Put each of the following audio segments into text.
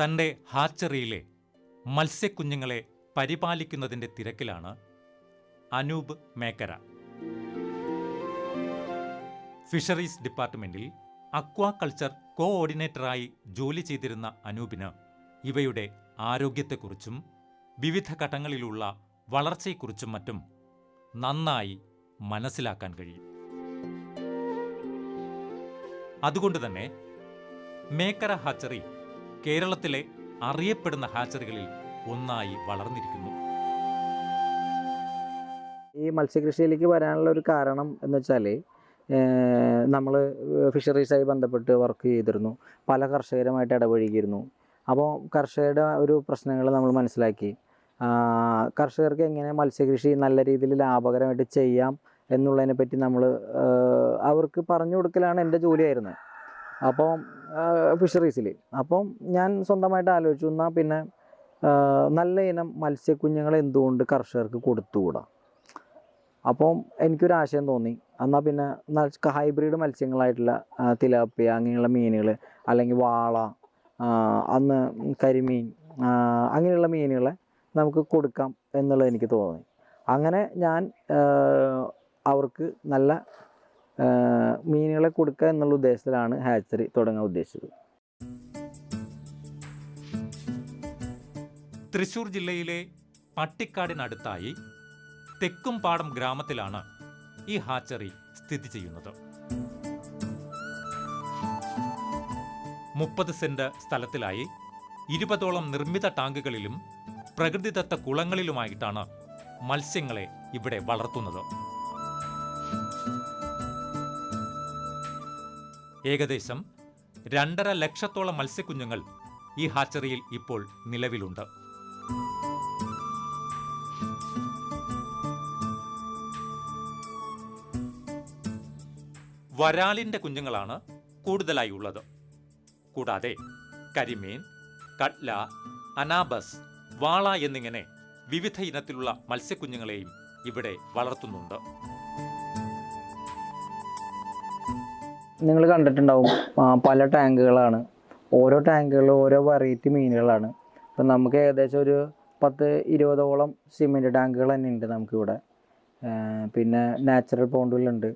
തന്റെ ഹാച്ചറിയിലെ മത്സ്യക്കുഞ്ഞുങ്ങളെ പരിപാലിക്കുന്നതിന്റെ തിരക്കിലാണ് അനൂപ് മേക്കര. ഫിഷറീസ് ഡിപ്പാർട്ട്മെന്റിൽ അക്വാകൾച്ചർ കോഓർഡിനേറ്ററായി ജോലി ചെയ്തിരുന്ന അനൂപിന് ഇവയുടെ ആരോഗ്യത്തെക്കുറിച്ചും വിവിധ ഘട്ടങ്ങളിലുള്ള വളർച്ചയെക്കുറിച്ചും മറ്റും നന്നായി മനസ്സിലാക്കാൻ കഴിയും. അതുകൊണ്ട് തന്നെ മേക്കര ഹാച്ചറി കേരളത്തിലെ അറിയപ്പെടുന്ന ഹാച്ചറികളിൽ ഒന്നായി വളർന്നിരിക്കുന്നു. ഈ മത്സ്യകൃഷിയിലേക്ക് വരാനുള്ള ഒരു കാരണം എന്ന് വെച്ചാൽ നമ്മൾ ഫിഷറീസായി ബന്ധപ്പെട്ട് വർക്ക് ചെയ്തിരുന്നു. പല കർഷകരുമായിട്ട് ഇടപഴകിയിരുന്നു. അപ്പോൾ കർഷകരുടെ ഒരു പ്രശ്നങ്ങൾ നമ്മൾ മനസ്സിലാക്കി. കർഷകർക്ക് എങ്ങനെ മത്സ്യകൃഷി നല്ല രീതിയിൽ ലാഭകരമായിട്ട് ചെയ്യാം എന്നുള്ളതിനെ പറ്റി നമ്മൾ അവർക്ക് പറഞ്ഞു കൊടുക്കലാണ് എന്റെ ജോലിയായിരുന്നത്. അപ്പോൾ ഫിഷറീസിൽ അപ്പം ഞാൻ സ്വന്തമായിട്ട് ആലോചിച്ചു എന്നാൽ പിന്നെ നല്ല ഇനം മത്സ്യക്കുഞ്ഞുങ്ങളെ എന്തുകൊണ്ട് കർഷകർക്ക് കൊടുത്തുകൂടാ? അപ്പം എനിക്കൊരു ആശയം തോന്നി എന്നാൽ പിന്നെ ഹൈബ്രിഡ് മത്സ്യങ്ങളായിട്ടുള്ള തിലാപ്പിയ അങ്ങനെയുള്ള മീനുകൾ അല്ലെങ്കിൽ വാള അന്ന് കരിമീൻ അങ്ങനെയുള്ള മീനുകളെ നമുക്ക് കൊടുക്കാം എന്നുള്ളത് എനിക്ക് തോന്നി. അങ്ങനെ ഞാൻ അവർക്ക് നല്ല മീനുകളെ കൊടുക്കുക എന്നുള്ള ഉദ്ദേശത്തിലാണ് ഹാച്ചറി തുടങ്ങാൻ ഉദ്ദേശിച്ചത്. തൃശൂർ ജില്ലയിലെ പട്ടിക്കാടിനടുത്തായി തെക്കുംപാടം ഗ്രാമത്തിലാണ് ഈ ഹാച്ചറി സ്ഥിതി ചെയ്യുന്നത്. മുപ്പത് സെന്റ് സ്ഥലത്തിലായി ഇരുപതോളം നിർമ്മിത ടാങ്കുകളിലും പ്രകൃതിദത്ത കുളങ്ങളിലുമായിട്ടാണ് മത്സ്യങ്ങളെ ഇവിടെ വളർത്തുന്നത്. ഏകദേശം രണ്ടര ലക്ഷത്തോളം മത്സ്യക്കുഞ്ഞുങ്ങൾ ഈ ഹാച്ചറിയിൽ ഇപ്പോൾ നിലവിലുണ്ട്. വരാലിന്റെ കുഞ്ഞുങ്ങളാണ് കൂടുതലായി ഉള്ളത്. കൂടാതെ കരിമീൻ കട്ല അനാബസ് വാള എന്നിങ്ങനെ വിവിധ ഇനത്തിലുള്ള മത്സ്യക്കുഞ്ഞുങ്ങളെയും ഇവിടെ വളർത്തുന്നുണ്ട്. നിങ്ങൾ കണ്ടിട്ടുണ്ടാവും പല ടാങ്കുകളാണ്. ഓരോ ടാങ്കുകളിലും ഓരോ വെറൈറ്റി മീനുകളാണ്. ഇപ്പം നമുക്ക് ഏകദേശം ഒരു പത്ത് ഇരുപതോളം സിമെന്റ് ടാങ്കുകൾ തന്നെ ഉണ്ട് നമുക്കിവിടെ. പിന്നെ നാച്ചുറൽ പോണ്ടുകളുണ്ട്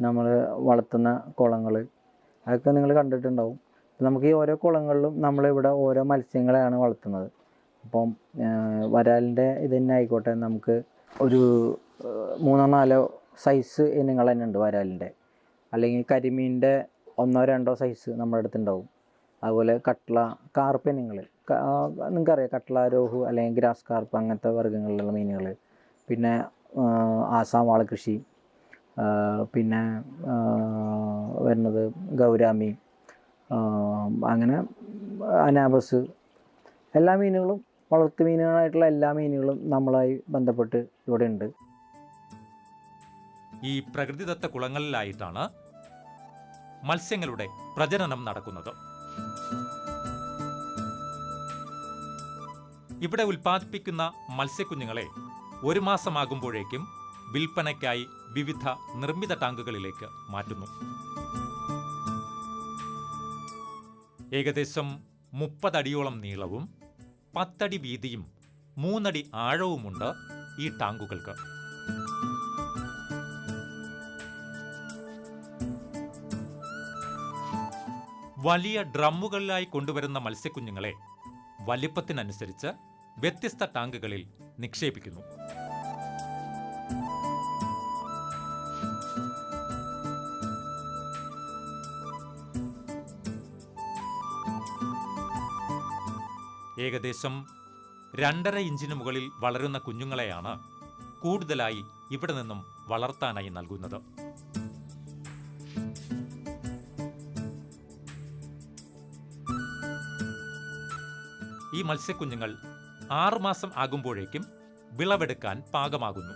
നമ്മൾ വളർത്തുന്ന കുളങ്ങൾ അതൊക്കെ നിങ്ങൾ കണ്ടിട്ടുണ്ടാവും. നമുക്ക് ഈ ഓരോ കുളങ്ങളിലും നമ്മളിവിടെ ഓരോ മത്സ്യങ്ങളെയാണ് വളർത്തുന്നത്. അപ്പം വരാലിന്റെ ഇത് തന്നെ ആയിക്കോട്ടെ. നമുക്ക് ഒരു മൂന്നോ നാലോ സൈസ് ഇനങ്ങൾ തന്നെ ഉണ്ട് വരാലിന്റെ. അല്ലെങ്കിൽ കരിമീന്റെ ഒന്നോ രണ്ടോ സൈസ് നമ്മുടെ അടുത്തുണ്ടാവും. അതുപോലെ കട്ട്ള കാർപ്പ് ഇനങ്ങൾ നിങ്ങൾക്കറിയാം കട്ട്ള രോഹു അല്ലെങ്കിൽ ഗ്രാസ് കാർപ്പ് അങ്ങനത്തെ വർഗങ്ങളിലുള്ള മീനുകൾ. പിന്നെ ആസാം വാളകൃഷി കൃഷി പിന്നെ വരുന്നത് ഗൗരാമി അങ്ങനെ അനാബസ്. എല്ലാ മീനുകളും വളർത്തു മീനുകളായിട്ടുള്ള എല്ലാ മീനുകളും നമ്മളായി ബന്ധപ്പെട്ട് ഇവിടെ ഉണ്ട്. ഈ പ്രകൃതിദത്ത കുളങ്ങളിലായിട്ടാണ് മത്സ്യങ്ങളുടെ പ്രജനനം നടക്കുന്നത്. ഇവിടെ ഉൽപ്പാദിപ്പിക്കുന്ന മത്സ്യക്കുഞ്ഞുങ്ങളെ ഒരു മാസമാകുമ്പോഴേക്കും വിൽപ്പനയ്ക്കായി വിവിധ നിർമ്മിത ടാങ്കുകളിലേക്ക് മാറ്റുന്നു. ഏകദേശം മുപ്പതടിയോളം നീളവും പത്തടി വീതിയും മൂന്നടി ആഴവുമുണ്ട് ഈ ടാങ്കുകൾക്ക്. വലിയ ഡ്രമ്മുകളിലായി കൊണ്ടുവരുന്ന മത്സ്യക്കുഞ്ഞുങ്ങളെ വലിപ്പത്തിനനുസരിച്ച് വ്യത്യസ്ത ടാങ്കുകളിൽ നിക്ഷേപിക്കുന്നു. ഏകദേശം രണ്ടര ഇഞ്ചിന് മുകളിൽ വളരുന്ന കുഞ്ഞുങ്ങളെയാണ് കൂടുതലായി ഇവിടെ നിന്നും വളർത്താനായി നൽകുന്നത്. ഈ മത്സ്യക്കുഞ്ഞുങ്ങൾ ആറുമാസം ആകുമ്പോഴേക്കും വിളവെടുക്കാൻ പാകമാകുന്നു.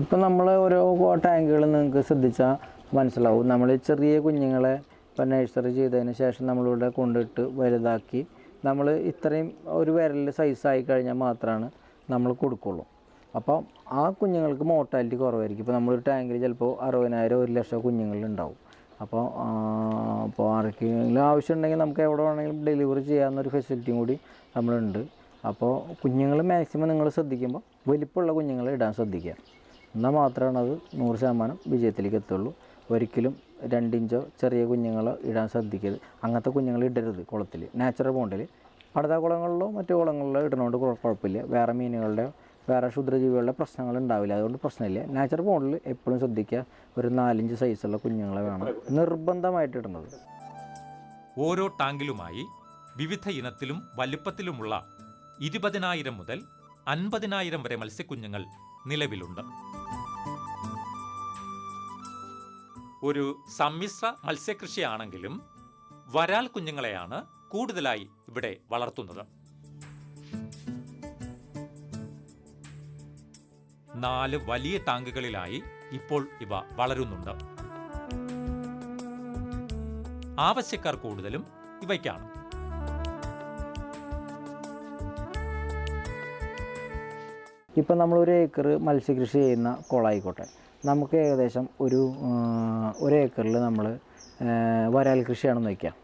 ഇപ്പം നമ്മൾ ഓരോ ടാങ്കുകൾ നിങ്ങൾക്ക് ശ്രദ്ധിച്ചാൽ മനസ്സിലാവും. നമ്മൾ ചെറിയ കുഞ്ഞുങ്ങളെ ഇപ്പം നഴ്സറി ചെയ്തതിന് ശേഷം നമ്മളിവിടെ കൊണ്ടിട്ട് വലുതാക്കി നമ്മൾ ഇത്രയും ഒരു വിരൽ സൈസായി കഴിഞ്ഞാൽ മാത്രമാണ് നമ്മൾ കൊടുക്കുള്ളൂ. അപ്പം ആ കുഞ്ഞുങ്ങൾക്ക് മോർട്ടാലിറ്റി കുറവായിരിക്കും. ഇപ്പോൾ നമ്മളൊരു ടാങ്കിൽ ചിലപ്പോൾ അറുപതിനായിരം ഒരു ലക്ഷം കുഞ്ഞുങ്ങളുണ്ടാവും അപ്പോൾ അപ്പോൾ ആർക്കെങ്കിലും ആവശ്യമുണ്ടെങ്കിൽ നമുക്ക് എവിടെ വേണമെങ്കിലും ഡെലിവറി ചെയ്യാവുന്നൊരു ഫെസിലിറ്റിയും കൂടി നമ്മളുണ്ട്. അപ്പോൾ കുഞ്ഞുങ്ങൾ മാക്സിമം നിങ്ങൾ ശ്രദ്ധിക്കുമ്പോൾ വലിപ്പമുള്ള കുഞ്ഞുങ്ങളെ ഇടാൻ ശ്രദ്ധിക്കുക. എന്നാൽ മാത്രമാണ് അത് നൂറ് ശതമാനം വിജയത്തിലേക്ക് എത്തുള്ളൂ. ഒരിക്കലും രണ്ടിഞ്ചോ ചെറിയ കുഞ്ഞുങ്ങളോ ഇടാൻ ശ്രദ്ധിക്കരുത്. അങ്ങനത്തെ കുഞ്ഞുങ്ങൾ ഇടരുത് കുളത്തിൽ നാച്ചുറൽ ബോണ്ടിൽ അടുത്ത കുളങ്ങളിലോ മറ്റു കുളങ്ങളിലോ ഇടുന്നതുകൊണ്ട് കുഴപ്പമില്ല. വേറെ മീനുകളുടെ വേറെ ക്ഷുദ്രജീവികളുടെ പ്രശ്നങ്ങൾ ഉണ്ടാവില്ല അതുകൊണ്ട് പ്രശ്നമില്ല. നാച്ചുറൽ പോണ്ടിൽ എപ്പോഴും ശ്രദ്ധിക്കുക. ഒരു നാലഞ്ച് സൈസുള്ള കുഞ്ഞുങ്ങളെ വേണം. നിർബന്ധമായിട്ട് ഇടുന്നത്. ഓരോ ടാങ്കിലുമായി വിവിധ ഇനത്തിലും വലുപ്പത്തിലുമുള്ള ഇരുപതിനായിരം മുതൽ അൻപതിനായിരം വരെ മത്സ്യക്കുഞ്ഞുങ്ങൾ നിലവിലുണ്ട്. ഒരു സമ്മിശ്ര മത്സ്യകൃഷിയാണെങ്കിലും വരാൽ കുഞ്ഞുങ്ങളെയാണ് കൂടുതലായി ഇവിടെ വളർത്തുന്നത്. നാല് വലിയ ടാങ്കുകളിലായി ഇപ്പോൾ ഇവ വളരുന്നുണ്ട്. ആവശ്യക്കാർ കൂടുതലും ഇവയ്ക്കാണ്. ഇപ്പം നമ്മളൊരു ഏക്കർ മത്സ്യകൃഷി ചെയ്യുന്ന കുളമായിക്കോട്ടെ നമുക്ക് ഏകദേശം ഒരു ഒരു ഏക്കറിൽ നമ്മൾ വരാൽ കൃഷിയാണെന്ന് വയ്ക്കാം.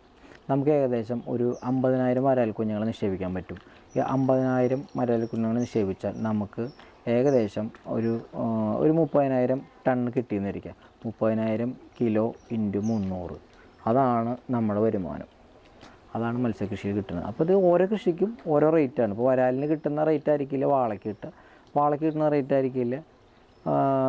നമുക്ക് ഏകദേശം ഒരു അമ്പതിനായിരം വരാൽ കുഞ്ഞുങ്ങളെ നിക്ഷേപിക്കാൻ പറ്റും. ഈ അമ്പതിനായിരം വരാൽ കുഞ്ഞുങ്ങളെ നിക്ഷേപിച്ചാൽ നമുക്ക് ഏകദേശം ഒരു ഒരു മുപ്പതിനായിരം ടൺ കിട്ടിയെന്നിരിക്കാം മുപ്പതിനായിരം കിലോ ഇന്റു മുന്നൂറ്. അതാണ് നമ്മുടെ വരുമാനം. അതാണ് മത്സ്യകൃഷിയിൽ കിട്ടുന്നത്. അപ്പോൾ ഇത് ഓരോ കൃഷിക്കും ഓരോ റേറ്റാണ് ഇപ്പോൾ വരാലിന് കിട്ടുന്ന റേറ്റ് ആയിരിക്കില്ല വാളയ്ക്ക് കിട്ടുക. വാളയ്ക്ക് കിട്ടുന്ന റേറ്റ് ആയിരിക്കില്ല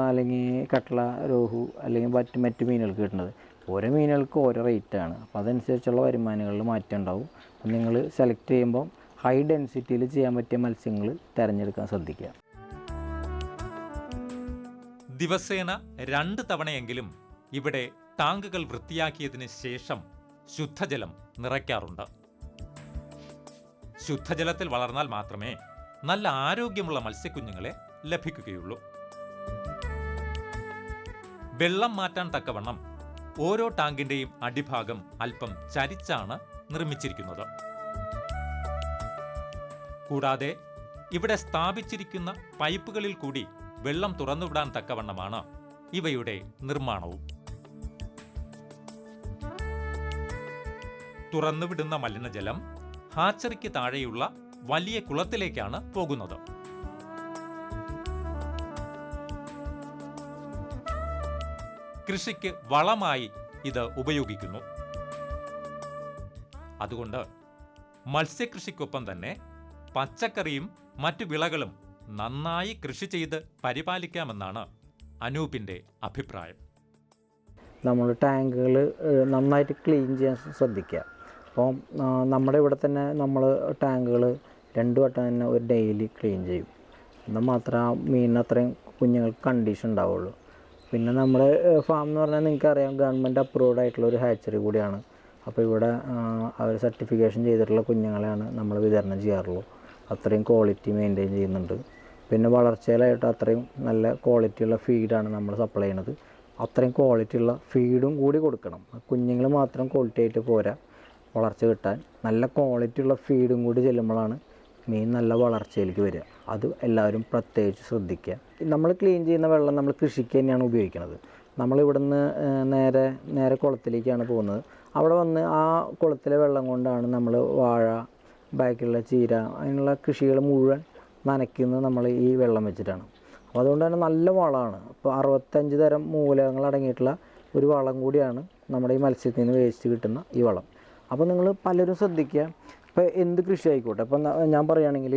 അല്ലെങ്കിൽ കട്ടള രോഹു അല്ലെങ്കിൽ മറ്റ് മറ്റ് മീനുകൾക്ക് കിട്ടുന്നത്. ഓരോ മീനുകൾക്കും ഓരോ റേറ്റാണ് അപ്പോൾ അതനുസരിച്ചുള്ള വരുമാനങ്ങളിൽ മാറ്റം ഉണ്ടാവും. അപ്പോൾ നിങ്ങൾ സെലക്ട് ചെയ്യുമ്പം ഹൈ ഡെൻസിറ്റിയിൽ ചെയ്യാൻ പറ്റിയ മത്സ്യങ്ങൾ തിരഞ്ഞെടുക്കാൻ ശ്രദ്ധിക്കുക. ദിവസേന രണ്ട് തവണയെങ്കിലും ഇവിടെ ടാങ്കുകൾ വൃത്തിയാക്കിയതിന് ശേഷം ശുദ്ധജലം നിറയ്ക്കാറുണ്ട്. ശുദ്ധജലത്തിൽ വളർന്നാൽ മാത്രമേ നല്ല ആരോഗ്യമുള്ള മത്സ്യക്കുഞ്ഞുങ്ങളെ ലഭിക്കുകയുള്ളൂ. വെള്ളം മാറ്റാൻ തക്കവണ്ണം ഓരോ ടാങ്കിന്റെയും അടിഭാഗം അല്പം ചരിച്ചാണ് നിർമ്മിച്ചിരിക്കുന്നത്. കൂടാതെ ഇവിടെ സ്ഥാപിച്ചിരിക്കുന്ന പൈപ്പുകളിൽ കൂടി വെള്ളം തുറന്നുവിടാൻ തക്കവണ്ണമാണ് ഇവയുടെ നിർമ്മാണവും. തുറന്നുവിടുന്ന മലിനജലം ഹാച്ചറിക്ക് താഴെയുള്ള വലിയ കുളത്തിലേക്കാണ് പോകുന്നത്. കൃഷിക്ക് വളമായി ഇത് ഉപയോഗിക്കുന്നു. അതുകൊണ്ട് മത്സ്യകൃഷിക്കൊപ്പം തന്നെ പച്ചക്കറിയും മറ്റു വിളകളും നന്നായി കൃഷി ചെയ്ത് പരിപാലിക്കാമെന്നാണ് അനൂപിന്റെ അഭിപ്രായം. നമ്മൾ ടാങ്കുകൾ നന്നായിട്ട് ക്ലീൻ ചെയ്യാൻ ശ്രദ്ധിക്കുക. അപ്പോൾ നമ്മുടെ ഇവിടെ തന്നെ നമ്മൾ ടാങ്കുകൾ രണ്ടു വട്ടം തന്നെ ഒരു ഡെയിലി ക്ലീൻ ചെയ്യും. എന്നാൽ മാത്രമേ ആ മീനിന് അത്രയും കുഞ്ഞുങ്ങൾക്ക് കണ്ടീഷൻ ഉണ്ടാവുള്ളൂ. പിന്നെ നമ്മുടെ ഫാം എന്ന് പറഞ്ഞാൽ നിങ്ങൾക്കറിയാം ഗവൺമെന്റ് അപ്രൂവ്ഡ് ആയിട്ടുള്ള ഒരു ഹാച്ചറി കൂടിയാണ്. അപ്പോൾ ഇവിടെ അവർ സർട്ടിഫിക്കേഷൻ ചെയ്തിട്ടുള്ള കുഞ്ഞുങ്ങളെയാണ് നമ്മൾ വിതരണം ചെയ്യാറുള്ളൂ. അത്രയും ക്വാളിറ്റി മെയിന്റെയിൻ ചെയ്യുന്നുണ്ട്. പിന്നെ വളർച്ചയിലായിട്ട് അത്രയും നല്ല ക്വാളിറ്റിയുള്ള ഫീഡാണ് നമ്മൾ സപ്ലൈ ചെയ്യണത് അത്രയും ക്വാളിറ്റിയുള്ള ഫീഡും കൂടി കൊടുക്കണം. കുഞ്ഞുങ്ങൾ മാത്രം ക്വാളിറ്റി ആയിട്ട് പോരാ വളർച്ച കിട്ടാൻ. നല്ല ക്വാളിറ്റിയുള്ള ഫീഡും കൂടി ചെല്ലുമ്പോഴാണ് മീൻ നല്ല വളർച്ചയിലേക്ക് വരിക. അത് എല്ലാവരും പ്രത്യേകിച്ച് ശ്രദ്ധിക്കുക. നമ്മൾ ക്ലീൻ ചെയ്യുന്ന വെള്ളം നമ്മൾ കൃഷിക്ക് തന്നെയാണ് ഉപയോഗിക്കുന്നത്. നമ്മളിവിടുന്ന് നേരെ നേരെ കുളത്തിലേക്കാണ് പോകുന്നത്. അവിടെ വന്ന് ആ കുളത്തിലെ വെള്ളം കൊണ്ടാണ് നമ്മൾ വാഴ ബാക്കിയുള്ള ചീര അതിനുള്ള കൃഷികൾ മുഴുവൻ നനയ്ക്കുന്നത് നമ്മൾ ഈ വെള്ളം വെച്ചിട്ടാണ്. അപ്പോൾ അതുകൊണ്ട് തന്നെ നല്ല വളമാണ്. ഇപ്പോൾ അറുപത്തഞ്ച് തരം മൂലകങ്ങൾ അടങ്ങിയിട്ടുള്ള ഒരു വളം കൂടിയാണ് നമ്മുടെ ഈ മത്സ്യത്തിൽ നിന്ന് വേസ്റ്റ് കിട്ടുന്ന ഈ വളം. അപ്പോൾ നിങ്ങൾ പലരും ശ്രദ്ധിക്കുക. ഇപ്പോൾ എന്ത് കൃഷി ആയിക്കോട്ടെ. ഇപ്പം ഞാൻ പറയുകയാണെങ്കിൽ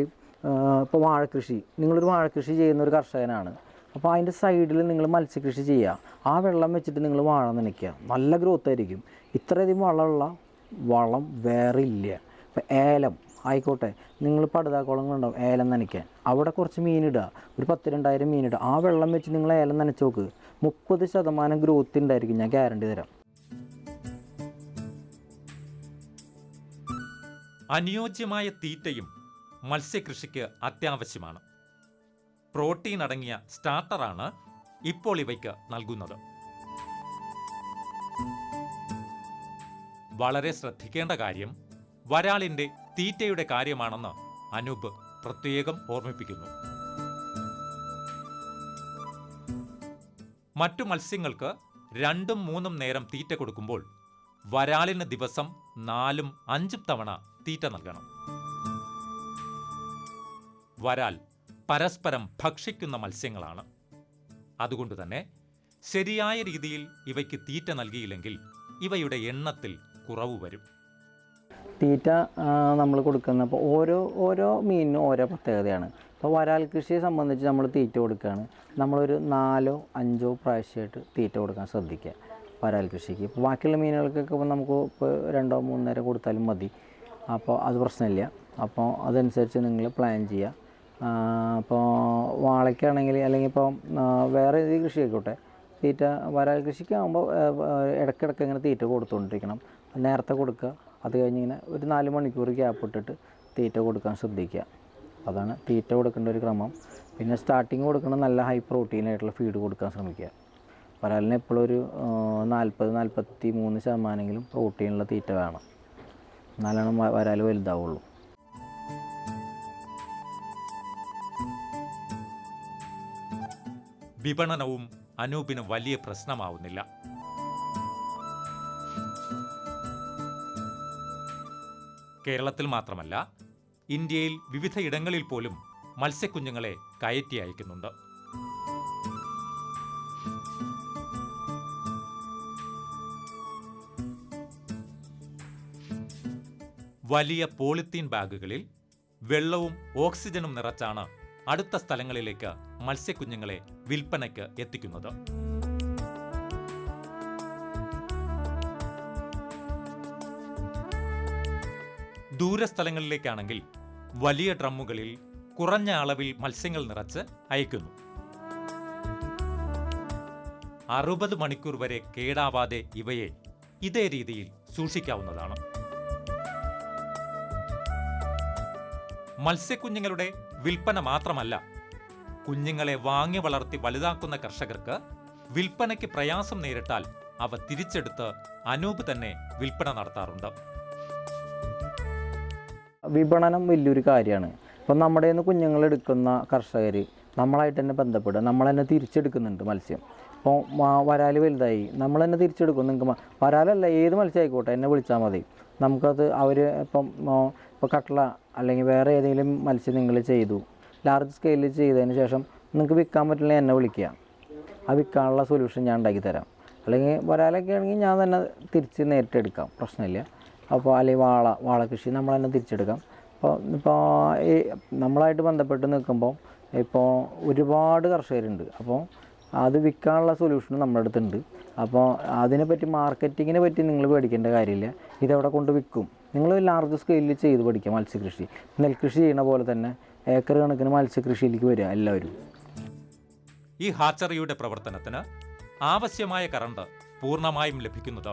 ഇപ്പോൾ വാഴക്കൃഷി. നിങ്ങളൊരു വാഴക്കൃഷി ചെയ്യുന്ന ഒരു കർഷകനാണ്. അപ്പോൾ അതിന്റെ സൈഡിൽ നിങ്ങൾ മത്സ്യകൃഷി ചെയ്യുക. ആ വെള്ളം വെച്ചിട്ട് നിങ്ങൾ വാഴ നനയ്ക്കുക. നല്ല ഗ്രോത്ത് ആയിരിക്കും. ഇത്രയധികം വളമുള്ള വളം വേറെ ഇല്ല. ഇപ്പം ഏലം. ആയിക്കോട്ടെ. നിങ്ങൾ പടുതാക്കുളങ്ങളുണ്ടാവും. ഏലം നനയ്ക്കാൻ. അവിടെ കുറച്ച് മീനിടുക ഒരു പത്ത് രണ്ടായിരം മീനിടുക ആ വെള്ളം വെച്ച് നിങ്ങൾ ഏലം നനച്ച് നോക്ക്. മുപ്പത് ശതമാനം ഗ്രോത്ത് ഉണ്ടായിരിക്കും. ഞാൻ ഗ്യാരണ്ടി തരാം. അനുയോജ്യമായ തീറ്റയും മത്സ്യകൃഷിക്ക് അത്യാവശ്യമാണ്. പ്രോട്ടീൻ അടങ്ങിയ സ്റ്റാർട്ടറാണ് ഇപ്പോൾ ഇവയ്ക്ക് നൽകുന്നത്. വളരെ ശ്രദ്ധിക്കേണ്ട കാര്യം വരാളിന്റെ തീറ്റയുടെ കാര്യമാണെന്ന് അനൂപ് പ്രത്യേകം ഓർമ്മിപ്പിക്കുന്നു. മറ്റു മത്സ്യങ്ങൾക്ക് രണ്ടും മൂന്നും നേരം തീറ്റ കൊടുക്കുമ്പോൾ വരാലിന് ദിവസം നാലും അഞ്ചും തവണ തീറ്റ നൽകണം. വരാൽ പരസ്പരം ഭക്ഷിക്കുന്ന മത്സ്യങ്ങളാണ്. അതുകൊണ്ട് തന്നെ ശരിയായ രീതിയിൽ ഇവയ്ക്ക് തീറ്റ നൽകിയില്ലെങ്കിൽ ഇവയുടെ എണ്ണത്തിൽ കുറവ് വരും. തീറ്റ നമ്മൾ കൊടുക്കുന്ന അപ്പോൾ ഓരോ ഓരോ മീനിനും ഓരോ പ്രത്യേകതയാണ്. ഇപ്പോൾ വരാൽ കൃഷിയെ സംബന്ധിച്ച് നമ്മൾ തീറ്റ കൊടുക്കുകയാണ് നമ്മളൊരു നാലോ അഞ്ചോ പ്രാവശ്യമായിട്ട് തീറ്റ കൊടുക്കാൻ ശ്രദ്ധിക്കുക വരാൽ കൃഷിക്ക്. ഇപ്പോൾ ബാക്കിയുള്ള മീനുകൾക്കൊക്കെ ഇപ്പോൾ നമുക്ക് ഇപ്പോൾ രണ്ടോ മൂന്നോ നേരം കൊടുത്താലും മതി. അപ്പോൾ അത് പ്രശ്നമില്ല. അപ്പോൾ അതനുസരിച്ച് നിങ്ങൾ പ്ലാൻ ചെയ്യുക. അപ്പോൾ വാളയ്ക്കാണെങ്കിൽ അല്ലെങ്കിൽ ഇപ്പോൾ വേറെ ഏത് കൃഷി ആയിക്കോട്ടെ. തീറ്റ വരാൽ കൃഷിക്കാകുമ്പോൾ ഇടയ്ക്കിടയ്ക്ക് ഇങ്ങനെ തീറ്റ കൊടുത്തുകൊണ്ടിരിക്കണം നേരത്തെ കൊടുക്കുക. അത് കഴിഞ്ഞ് ഇങ്ങനെ ഒരു നാല് മണിക്കൂർ ഗ്യാപ്പ് ഇട്ടിട്ട് തീറ്റ കൊടുക്കാൻ ശ്രദ്ധിക്കുക. അതാണ് തീറ്റ കൊടുക്കേണ്ട ഒരു ക്രമം. പിന്നെ സ്റ്റാർട്ടിങ് കൊടുക്കുന്ന നല്ല ഹൈ പ്രോട്ടീൻ ആയിട്ടുള്ള ഫീഡ് കൊടുക്കാൻ ശ്രമിക്കുക. വരാലിന് എപ്പോഴും ഒരു നാൽപ്പത് നാൽപ്പത്തി മൂന്ന് ശതമാനമെങ്കിലും പ്രോട്ടീനുള്ള തീറ്റ വേണം. എന്നാലാണ് വരാൽ വലുതാവുള്ളൂ. വിപണനവും അനൂപിന് വലിയ പ്രശ്നമാവുന്നില്ല. കേരളത്തിൽ മാത്രമല്ല ഇന്ത്യയിൽ വിവിധയിടങ്ങളിൽ പോലും മത്സ്യക്കുഞ്ഞുങ്ങളെ കയറ്റി അയക്കുന്നുണ്ട്. വലിയ പോളിത്തീൻ ബാഗുകളിൽ വെള്ളവും ഓക്സിജനും നിറച്ചാണ് അടുത്ത സ്ഥലങ്ങളിലേക്ക് മത്സ്യക്കുഞ്ഞുങ്ങളെ വിൽപ്പനയ്ക്ക് എത്തിക്കുന്നത്. ദൂരസ്ഥലങ്ങളിലേക്കാണെങ്കിൽ വലിയ ഡ്രമ്മുകളിൽ കുറഞ്ഞ അളവിൽ മത്സ്യങ്ങൾ നിറച്ച് അയക്കുന്നു. അറുപത് മണിക്കൂർ വരെ കേടാവാതെ ഇവയെ ഇതേ രീതിയിൽ സൂക്ഷിക്കാവുന്നതാണ്. മത്സ്യക്കുഞ്ഞുങ്ങളുടെ വിൽപ്പന മാത്രമല്ല കുഞ്ഞുങ്ങളെ വാങ്ങി വളർത്തി വലുതാക്കുന്ന കർഷകർക്ക് വിൽപ്പനയ്ക്ക് പ്രയാസം നേരിട്ടാൽ അവ തിരിച്ചെടുത്ത് അനൂപ് തന്നെ വിൽപ്പന നടത്താറുണ്ട്. വിപണനം വലിയൊരു കാര്യമാണ്. ഇപ്പം നമ്മുടെ നിന്ന് കുഞ്ഞുങ്ങൾ എടുക്കുന്ന കർഷകർ നമ്മളായിട്ട് തന്നെ ബന്ധപ്പെടുക. നമ്മൾ തന്നെ തിരിച്ചെടുക്കുന്നുണ്ട് മത്സ്യം. ഇപ്പോൾ വരാൽ വലുതായി. നമ്മൾ തന്നെ തിരിച്ചെടുക്കും. നിങ്ങൾക്ക് വരാലല്ല ഏത് മത്സ്യം ആയിക്കോട്ടെ എന്നെ വിളിച്ചാൽ മതി. നമുക്കത് അവർ ഇപ്പം ഇപ്പോൾ കട്ട്ള അല്ലെങ്കിൽ വേറെ ഏതെങ്കിലും മത്സ്യം നിങ്ങൾ ചെയ്തു. ലാർജ് സ്കെയിലിൽ ചെയ്തതിന് ശേഷം നിങ്ങൾക്ക് വിൽക്കാൻ പറ്റില്ല എന്നെ വിളിക്കുക. ആ വിൽക്കാനുള്ള സൊല്യൂഷൻ ഞാൻ ഉണ്ടാക്കി തരാം. അല്ലെങ്കിൽ വരാലൊക്കെ ആണെങ്കിൽ ഞാൻ തന്നെ തിരിച്ച് നേരിട്ട് എടുക്കാം. പ്രശ്നമില്ല. അപ്പോൾ അല്ലെങ്കിൽ വാള വാള കൃഷി നമ്മൾ തന്നെ തിരിച്ചെടുക്കാം. അപ്പോൾ ഇപ്പോൾ ഈ നമ്മളായിട്ട് ബന്ധപ്പെട്ട് നിൽക്കുമ്പോൾ ഇപ്പോൾ ഒരുപാട് കർഷകരുണ്ട്. അപ്പോൾ അത് വിൽക്കാനുള്ള സൊല്യൂഷൻ നമ്മുടെ അടുത്തുണ്ട് അപ്പോൾ അതിനെപ്പറ്റി മാർക്കറ്റിങ്ങിനെ പറ്റി നിങ്ങൾ പേടിക്കേണ്ട കാര്യമില്ല. ഇതെവിടെ കൊണ്ട് വിൽക്കും. നിങ്ങൾ ലാർജ് സ്കെയിലിൽ ചെയ്ത് പഠിക്കുക മത്സ്യകൃഷി. നെൽകൃഷി ചെയ്യുന്ന പോലെ തന്നെ ഏക്കർ കണക്കിന് മത്സ്യകൃഷിയിലേക്ക് വരിക എല്ലാവരും. ഈ ഹാച്ചറിയുടെ പ്രവർത്തനത്തിന് ആവശ്യമായ കറണ്ട് പൂർണമായും ലഭിക്കുന്നത്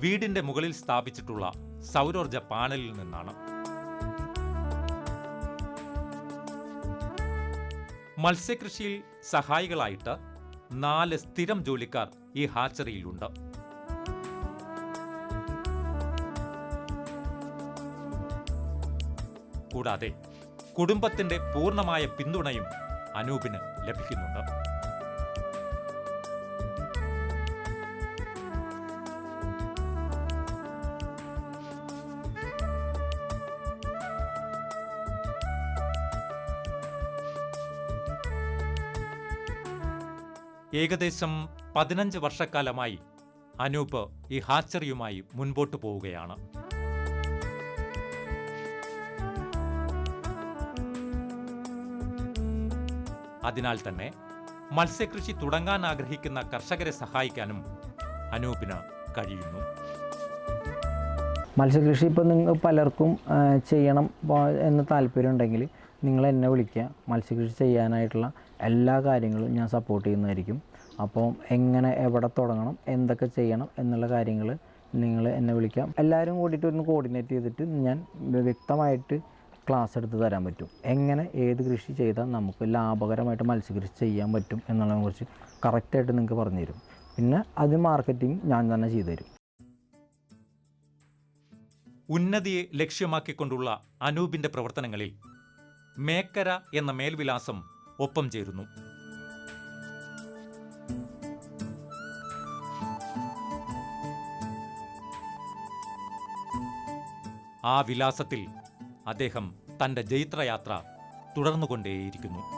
വീടിന്റെ മുകളിൽ സ്ഥാപിച്ചിട്ടുള്ള സൗരോർജ പാനലിൽ നിന്നാണ്. മത്സ്യകൃഷിയിൽ സഹായികളായിട്ട് നാല് സ്ഥിരം ജോലിക്കാർ ഈ ഹാച്ചറിയിലുണ്ട്. കൂടാതെ കുടുംബത്തിന്റെ പൂർണമായ പിന്തുണയും അനൂപിന് ലഭിക്കുന്നുണ്ട്. ഏകദേശം പതിനഞ്ച് വർഷക്കാലമായി അനൂപ് ഈ ഹാച്ചറിയുമായി മുൻപോട്ട് പോവുകയാണ്. അതിനാൽ തന്നെ മത്സ്യകൃഷി തുടങ്ങാൻ ആഗ്രഹിക്കുന്ന കർഷകരെ സഹായിക്കാനും അനൂപിന് കഴിയുന്നു. മത്സ്യകൃഷി ഇപ്പോൾ നിങ്ങൾ പലർക്കും ചെയ്യണം എന്ന താല്പര്യം ഉണ്ടെങ്കിൽ നിങ്ങൾ എന്നെ വിളിക്കുക. മത്സ്യകൃഷി ചെയ്യാനായിട്ടുള്ള എല്ലാ കാര്യങ്ങളും ഞാൻ സപ്പോർട്ട് ചെയ്യുന്നതായിരിക്കും. അപ്പോൾ എങ്ങനെ എവിടെ തുടങ്ങണം എന്തൊക്കെ ചെയ്യണം എന്നുള്ള കാര്യങ്ങൾ നിങ്ങൾ എന്നെ വിളിക്കാം. എല്ലാവരും കൂടിയിട്ട് ഒന്ന് കോർഡിനേറ്റ് ചെയ്തിട്ട് ഞാൻ വ്യക്തമായിട്ട് ക്ലാസ് എടുത്ത് തരാൻ പറ്റും. എങ്ങനെ ഏത് കൃഷി ചെയ്താൽ നമുക്ക് ലാഭകരമായിട്ട് മത്സ്യകൃഷി ചെയ്യാൻ പറ്റും എന്നുള്ളതിനെക്കുറിച്ച് കറക്റ്റായിട്ട് നിങ്ങൾക്ക് പറഞ്ഞു തരും. പിന്നെ അത് മാർക്കറ്റിംഗ് ഞാൻ തന്നെ ചെയ്തു തരും. ഉന്നതിയെ ലക്ഷ്യമാക്കിക്കൊണ്ടുള്ള അനൂപിന്റെ പ്രവർത്തനങ്ങളിൽ മേക്കര എന്ന മേൽവിലാസം ഒപ്പം ചേരുന്നു. ആ വിലാസത്തിൽ അദ്ദേഹം തന്റെ ജൈത്രയാത്ര തുടർന്നുകൊണ്ടേയിരിക്കുന്നു.